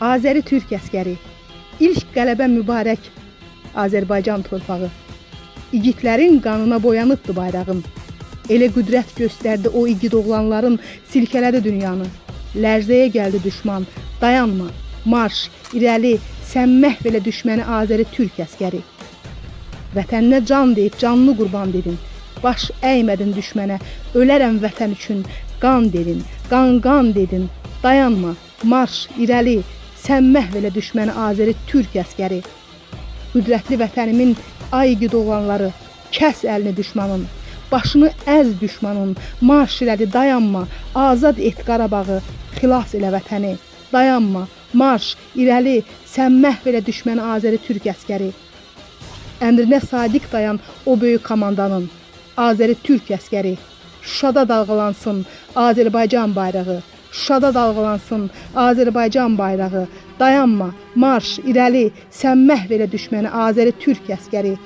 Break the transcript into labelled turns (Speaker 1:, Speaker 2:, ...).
Speaker 1: Azəri Türk əskəri. İlk qələbə mübarək. Azərbaycan torpağı. İgidlərin qanına boyanıbdı bayrağım. Elə qüdrət göstərdi o igid oğlanların silkələdi dünyanı. Lərzəyə gəldi düşman. Dayanma. Marş, irəli, sən məhv elə düşməni Azəri Türk əskəri. Vətəninə can deyib canını qurban dedin. Baş əymədin düşmənə. Ölərəm vətən üçün. Qan dedin. Qan qan dedin. Dayanma. Marş, irəli. Sən məhv elə düşməni Azəri Türk əskəri. Qüdrətli vətənimin ay igid oğlanları, kəs əlini düşmanın. Başını əz düşmanın. Marş irəli dayanma. Azad et Qarabağı. Xilas elə vətəni. Dayanma. Marş irəli. Sən məhv elə düşməni Azəri Türk əskəri. Əmrinə sadiq dayan o böyük komandanın. Azəri Türk əskəri. Şuşada dalğalansın Azərbaycan bayrağı. Şuşada dalğalansın Azərbaycan bayrağı. Dayanma, marş, irəli, sən məhv elə düşməni Azəri Türk əskəri.